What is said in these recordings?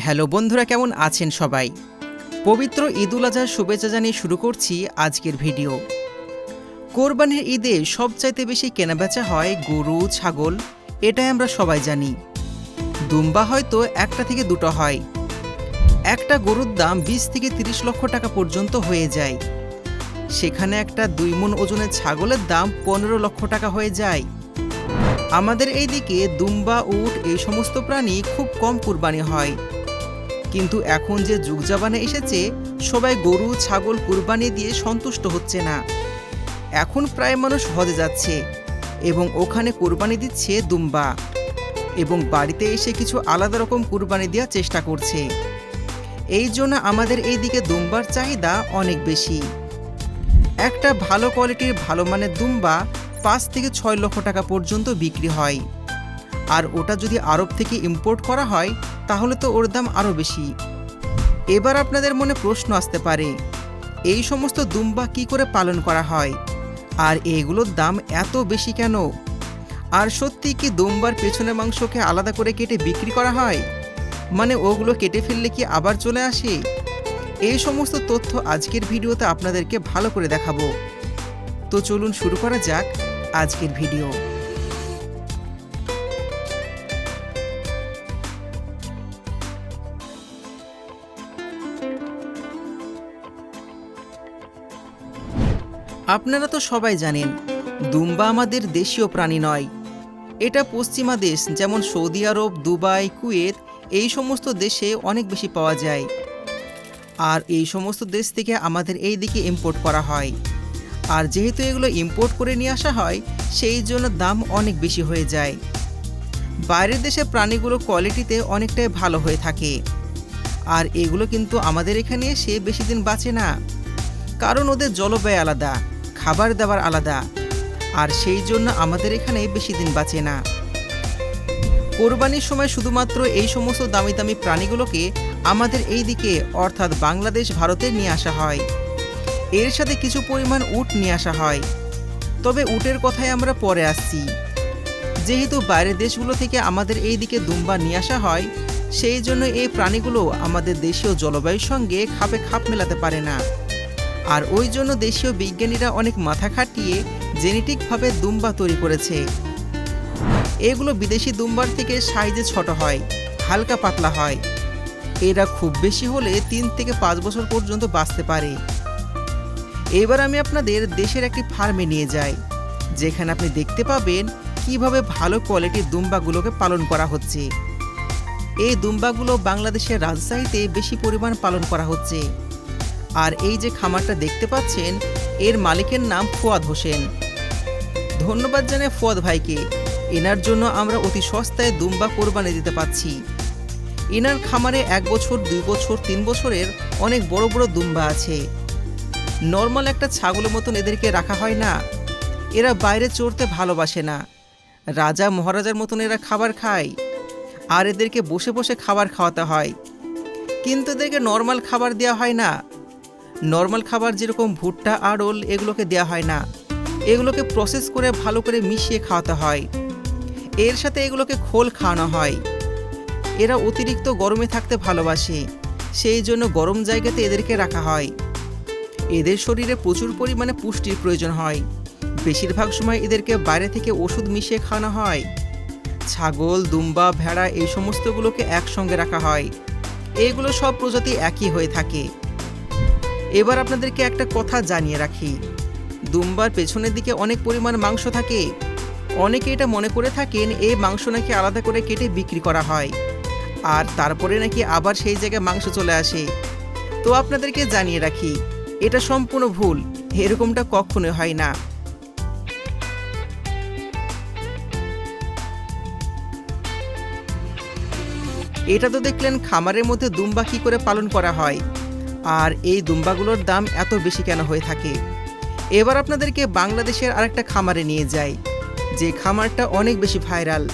Hello বন্ধুরা, কেমন আছেন সবাই? পবিত্র ঈদুল আজহার শুভেচ্ছা জানিয়ে শুরু করছি আজকের ভিডিও। কোরবানির ঈদে সবচাইতে বেশি কেনাবেচা হয় গরু, ছাগল, এটাই আমরা সবাই জানি। দুম্বা হয়তো একটা থেকে দুটো হয়। একটা গরুর দাম বিশ থেকে তিরিশ লক্ষ টাকা পর্যন্ত হয়ে যায়। সেখানে একটা দুই মন ওজনের ছাগলের দাম পনেরো লক্ষ টাকা হয়ে যায়। আমাদের এইদিকে দুম্বা, উট এই সমস্ত প্রাণী খুব কম কুরবানি হয়। কিন্তু এখন যে যুগ জাবানে এসেছে, সবাই গরু, ছাগল, কুরবানি দিয়ে সন্তুষ্ট হচ্ছে না। এখন প্রায় মানুষ হজে যাচ্ছে এবং ওখানে কুরবানি দিচ্ছে দুম্বা এবং বাড়িতে এসে কিছু আলাদা রকম কুরবানি দেওয়ার চেষ্টা করছে। এই জন্য আমাদের এই দিকে দুম্বার চাহিদা অনেক বেশি। একটা ভালো কোয়ালিটির ভালো মানের দুম্বা পাঁচ থেকে ছয় লক্ষ টাকা পর্যন্ত বিক্রি হয়। আর ওটা যদি আরব থেকে ইম্পোর্ট করা হয়, তাহলে তো ওর দাম আরও বেশি। এবার আপনাদের মনে প্রশ্ন আসতে পারে, এই সমস্ত দুম্বা কি করে পালন করা হয়? আর এগুলোর দাম এত বেশি কেন? আর সত্যি কি দুম্বার পেছনের মাংসকে আলাদা করে কেটে বিক্রি করা হয়? মানে ওগুলো কেটে ফেললে কি আবার চলে আসে? এই সমস্ত তথ্য আজকের ভিডিওতে আপনাদেরকে ভালো করে দেখাবো। তো চলুন শুরু করা যাক আজকের ভিডিও। আপনারা তো সবাই জানেন, দুম্বা আমাদের দেশীয় প্রাণী নয়। এটা পশ্চিমা দেশ, যেমন সৌদি আরব, দুবাই, কুয়েত, এই সমস্ত দেশে অনেক বেশি পাওয়া যায়। আর এই সমস্ত দেশ থেকে আমাদের এই দিকে ইম্পোর্ট করা হয়। আর যেহেতু এগুলো ইম্পোর্ট করে নিয়ে আসা হয়, সেই জন্য দাম অনেক বেশি হয়ে যায়। বাইরের দেশে প্রাণীগুলো কোয়ালিটিতে অনেকটাই ভালো হয়ে থাকে। আর এগুলো কিন্তু আমাদের এখানে এসে বেশি দিন বাঁচে না। কারণ ওদের জলবায়ু আলাদা। খাবার দাবার আলাদা। আর সেই জন্য আমাদের এখানে বেশি দিন বাঁচে না। কোরবানির সময় শুধুমাত্র এই সমস্ত দামি দামি প্রাণীগুলোকে আমাদের এই দিকে, অর্থাৎ বাংলাদেশ, ভারতে নিয়ে আসা হয়। এর সাথে কিছু পরিমাণ উট নিয়ে আসা হয়। তবে উটের কথায় আমরা পরে আসছি। যেহেতু বাইরের দেশগুলো থেকে আমাদের এই দিকে দুম্বা নিয়ে আসা হয়, সেই জন্য এই প্রাণীগুলো আমাদের দেশীয় জলবায়ুর সঙ্গে খাপে খাপ মেলাতে পারে না। আর ওই জন্য দেশীয় বিজ্ঞানীরা অনেক মাথা খাটিয়ে জেনেটিকভাবে দুম্বা তৈরি করেছে। এগুলো বিদেশি দুম্বার থেকে সাইজে ছোট হয়, হালকা পাতলা হয়। এরা খুব বেশি হলে তিন থেকে পাঁচ বছর পর্যন্ত বাঁচতে পারে। এবার আমি আপনাদের দেশের একটি ফার্মে নিয়ে যাই, যেখানে আপনি দেখতে পাবেন কীভাবে ভালো কোয়ালিটির দুম্বাগুলোকে পালন করা হচ্ছে। এই দুম্বাগুলো বাংলাদেশের রাজশাহীতে বেশি পরিমাণ পালন করা হচ্ছে। আর এই যে খামারটা দেখতে পাচ্ছেন, এর মালিকের নাম ফুয়াদ হোসেন। ধন্যবাদ জানাই ফুয়াদ ভাইকে। এনার জন্য আমরা অতি সস্তায় দুম্বা কোরবানি দিতে পাচ্ছি এনার খামারে এক বছর, দুই বছর, তিন বছরের অনেক বড় বড় দুম্বা আছে। নর্মাল একটা ছাগলের মতন এদেরকে রাখা হয় না। এরা বাইরে চড়তে ভালোবাসে না। রাজা মহারাজার মতন এরা খাবার খায়। আর এদেরকে বসে বসে খাবার খাওয়াতে হয়। কিন্তু এদেরকে নর্মাল খাবার দেওয়া হয় না। নর্মাল খাবার যেরকম ভুট্টা, আড়ল এগুলোকে দেওয়া হয় না। এগুলোকে প্রসেস করে ভালো করে মিশিয়ে খাওয়াতে হয়। এর সাথে এগুলোকে খোল খাওয়ানো হয়। এরা অতিরিক্ত গরমে থাকতে ভালোবাসে, সেই জন্য গরম জায়গাতে এদেরকে রাখা হয়। এদের শরীরে প্রচুর পরিমাণে পুষ্টির প্রয়োজন হয়। বেশিরভাগ সময় এদেরকে বাইরে থেকে ওষুধ মিশিয়ে খাওয়ানো হয়। ছাগল, দুম্বা, ভেড়া এই সমস্তগুলোকে একসঙ্গে রাখা হয়। এইগুলো সব প্রজাতি একই হয়ে থাকে। এবার আপনাদেরকে একটা কথা জানিয়ে রাখি। দুম্বার পেছনের দিকে অনেক পরিমাণ মাংস থাকে। অনেকে এটা মনে করে থাকেন, এই মাংস নাকি আলাদা করে কেটে বিক্রি করা হয়। আর তারপরে নাকি আবার সেই জায়গায় মাংস চলে আসে। তো আপনাদেরকে জানিয়ে রাখি, এটা সম্পূর্ণ ভুল, এরকমটা কখনো হয় না। এটা তো দেখলেন খামারের মধ্যে দুম্বা কী করে পালন করা হয়। আর এই দুম্বাগুলোর দাম এত বেশি কেন হয়ে থাকে? এবার আপনাদেরকে বাংলাদেশের আরেকটা খামারে নিয়ে যাই, যে খামারটা অনেক বেশি ভাইরাল।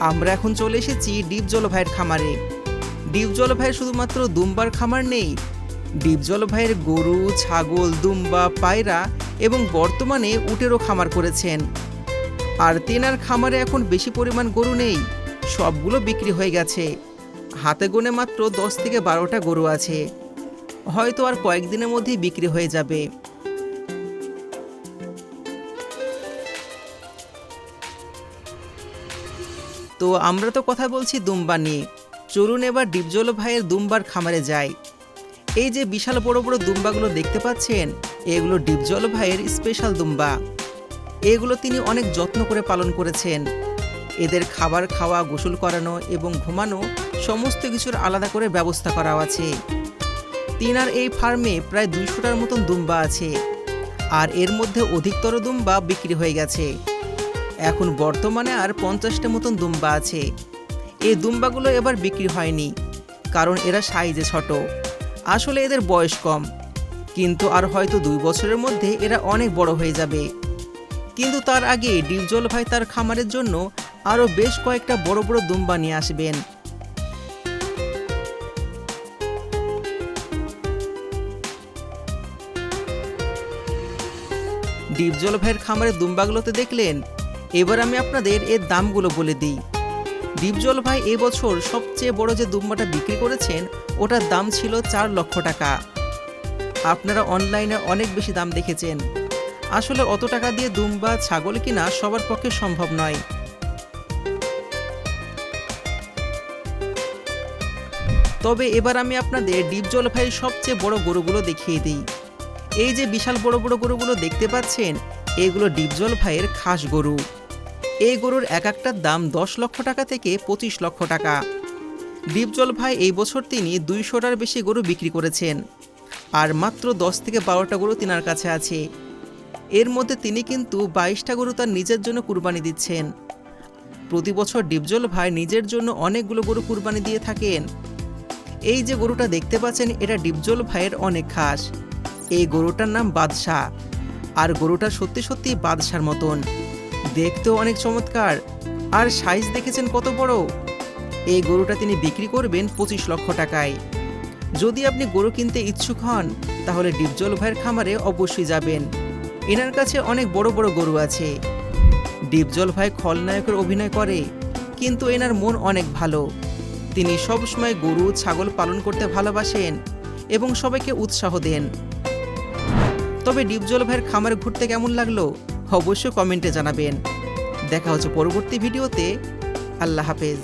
আমরা এখন চলে এসেছি ডিপ জলভাইয়ের খামারে। ডিপ জলভাইয়ের শুধুমাত্র দুম্বার খামার নেই, ডিপ জলভাইয়ের গরু, ছাগল, দুম্বা, পায়রা এবং বর্তমানে উটেরও খামার করেছেন। আর তেনার খামারে এখন বেশি পরিমাণ গরু নেই, সবগুলো বিক্রি হয়ে গেছে। হাতে গোনে মাত্র দশ থেকে বারোটা গরু আছে। হয়তো আর কয়েকদিনের মধ্যেই বিক্রি হয়ে যাবে। তো আমরা তো কথা বলছি দুম্বা নিয়ে। চলুন এবার ডিপজল ভাইয়ের দুম্বার খামারে যাই। এই যে বিশাল বড় বড় দুম্বাগুলো দেখতে পাচ্ছেন, এগুলো ডিপজল ভাইয়ের স্পেশাল দুম্বা। এগুলো তিনি অনেক যত্ন করে পালন করেছেন। এদের খাবার খাওয়া, গোসল করানো এবং ঘুমানো সমস্ত কিছুর আলাদা করে ব্যবস্থা করা আছে। তিনার এই ফার্মে প্রায় দুইশোটার মতন দুম্বা আছে। আর এর মধ্যে অধিকতর দুম্বা বিক্রি হয়ে গেছে। এখন বর্তমানে আর পঞ্চাশটা মতন দুম্বা আছে। এই দুম্বাগুলো এবার বিক্রি হয়নি, কারণ এরা সাইজে ছোট। আসলে এদের বয়স কম, কিন্তু আর হয়তো দুই বছরের মধ্যে এরা অনেক বড় হয়ে যাবে। কিন্তু তার আগে ডিপজল ভাই তার খামারের জন্য আরও বেশ কয়েকটা বড় বড় দুম্বা নিয়ে আসবেন। ডিপজল ভাইয়ের খামারের দুম্বাগুলোতে দেখলেন, এবার আমি আপনাদের এর দামগুলো বলে দিই। ডিপজল ভাই এবছর সবচেয়ে বড় যে দুম্বাটা বিক্রি করেছেন, ওটার দাম ছিল চার লক্ষ টাকা। আপনারা অনলাইনে অনেক বেশি দাম দেখেছেন। আসলে অত টাকা দিয়ে দুম্বা ছাগল কিনা সবার পক্ষে সম্ভব নয়। তবে এবার আমি আপনাদের ডিপজল ভাইয়ের সবচেয়ে বড় গরুগুলো দেখিয়ে দিই। এই যে বিশাল বড় বড় গরুগুলো দেখতে পাচ্ছেন, এগুলো ডিপজল ভাইয়ের খাস গরু। এই গরুর এক একটার দাম দশ লক্ষ টাকা থেকে পঁচিশ লক্ষ টাকা। ডিপজল ভাই এই বছর তিনি দুইশোটার বেশি গরু বিক্রি করেছেন। আর মাত্র দশ থেকে বারোটা গরু তিনার কাছে আছে। এর মধ্যে তিনি কিন্তু বাইশটা গরু তার নিজের জন্য কুরবানি দিচ্ছেন। প্রতি বছর ডিপজল ভাই নিজের জন্য অনেকগুলো গরু কুরবানি দিয়ে থাকেন। এই যে গরুটা দেখতে পাচ্ছেন, এটা ডিপজল ভাইয়ের অনেক খাস। এই গরুটার নাম বাদশাহ। আর গরুটা সত্যি সত্যি বাদশার মতন। দেখতেও অনেক চমৎকার। আর সাইজ দেখেছেন কত বড়? এই গরুটা তিনি বিক্রি করবেন পঁচিশ লক্ষ টাকায়। যদি আপনি গরু কিনতে ইচ্ছুক হন, তাহলে ডিপজল ভাইয়ের খামারে অবশ্যই যাবেন। এনার কাছে অনেক বড় বড় গরু আছে। ডিপজল ভাই খলনায়কের অভিনয় করে, কিন্তু এনার মন অনেক ভালো। তিনি সবসময় গরু ছাগল পালন করতে ভালোবাসেন এবং সবাইকে উৎসাহ দেন। তবে ডিপজল ভাইয়ের খামারে ঘুরতে কেমন লাগল অবশ্যই কমেন্টে জানাবেন। দেখা হচ্ছে পরবর্তী ভিডিওতে। আল্লাহ হাফেজ।